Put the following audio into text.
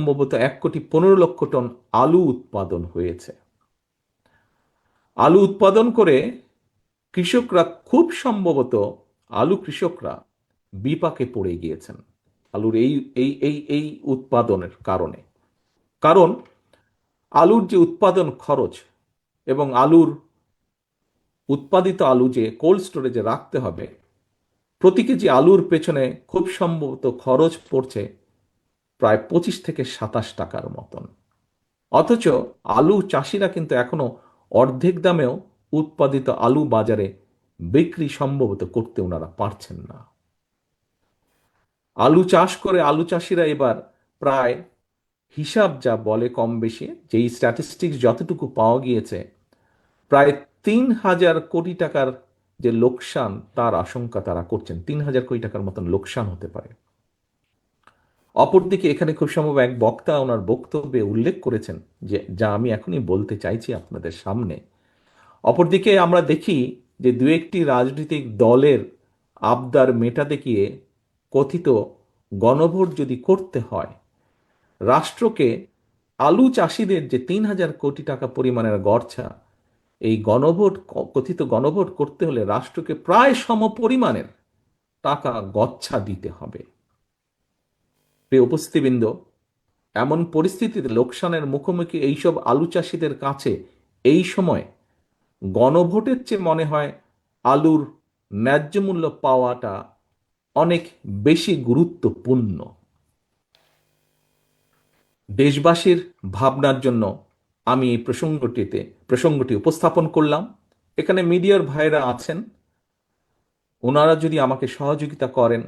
সম্ভবত এক কোটি পনেরো লক্ষ টন আলু উৎপাদন হয়েছে। আলু উৎপাদন করে কৃষকরা খুব সম্ভবত আলু কৃষকরা বিপাকে পড়ে গিয়েছেন আলুর এই এই এই এই উৎপাদনের কারণে। কারণ আলুর যে উৎপাদন খরচ এবং আলুর উৎপাদিত আলু যে কোল্ড স্টোরেজে রাখতে হবে, প্রতি কেজি আলুর পেছনে খুব সম্ভবত খরচ পড়ছে প্রায় পঁচিশ থেকে সাতাশ টাকার মতন। অথচ আলু চাষিরা কিন্তু এখনও অর্ধেক দামেও উৎপাদিত আলু বাজারে বিক্রি সম্ভবত করতে ওনারা পারছেন না। আলু চাষ করে আলু চাষিরা এবার প্রায় হিসাব যা বলে কম বেশি যেই স্ট্যাটিস্টিক্স যতটুকু পাওয়া গিয়েছে, প্রায় তিন হাজার কোটি টাকার যে লোকসান, তার আশঙ্কা তারা করছেন। তিন হাজার কোটি টাকার মতন লোকসান হতে পারে। অপরদিকে এখানে খুব সম্ভব এক বক্তা ওনার বক্তব্যে উল্লেখ করেছেন যে, যা আমি এখনই বলতে চাইছি আপনাদের সামনে। অপরদিকে আমরা দেখি যে দু একটি রাজনৈতিক দলের আবদার মেটাতে গিয়ে কথিত গণভোট যদি করতে হয়, রাষ্ট্রকে আলু চাষিদের যে তিন হাজার কোটি টাকা পরিমাণের গড়ছা, এই গণভোট, কথিত গণভোট করতে হলে রাষ্ট্রকে প্রায় সম পরিমাণের টাকা গচ্ছা দিতে হবে। প্রিয় উপস্থিতিবৃন্দ, এমন পরিস্থিতিতে লোকসানের মুখোমুখি এইসব আলু চাষিদের কাছে এই সময় গণভোটের চেয়ে মনে হয় আলুর ন্যায্য মূল্য পাওয়াটা অনেক বেশি গুরুত্বপূর্ণ। দেশবাসীর ভাবনার জন্য আমি এই প্রসঙ্গটিতে, প্রসঙ্গটি উপস্থাপন করলাম। এখানে মিডিয়ার ভাইরা আছেন। ওনারা যদি আমাকে সহযোগিতা করেন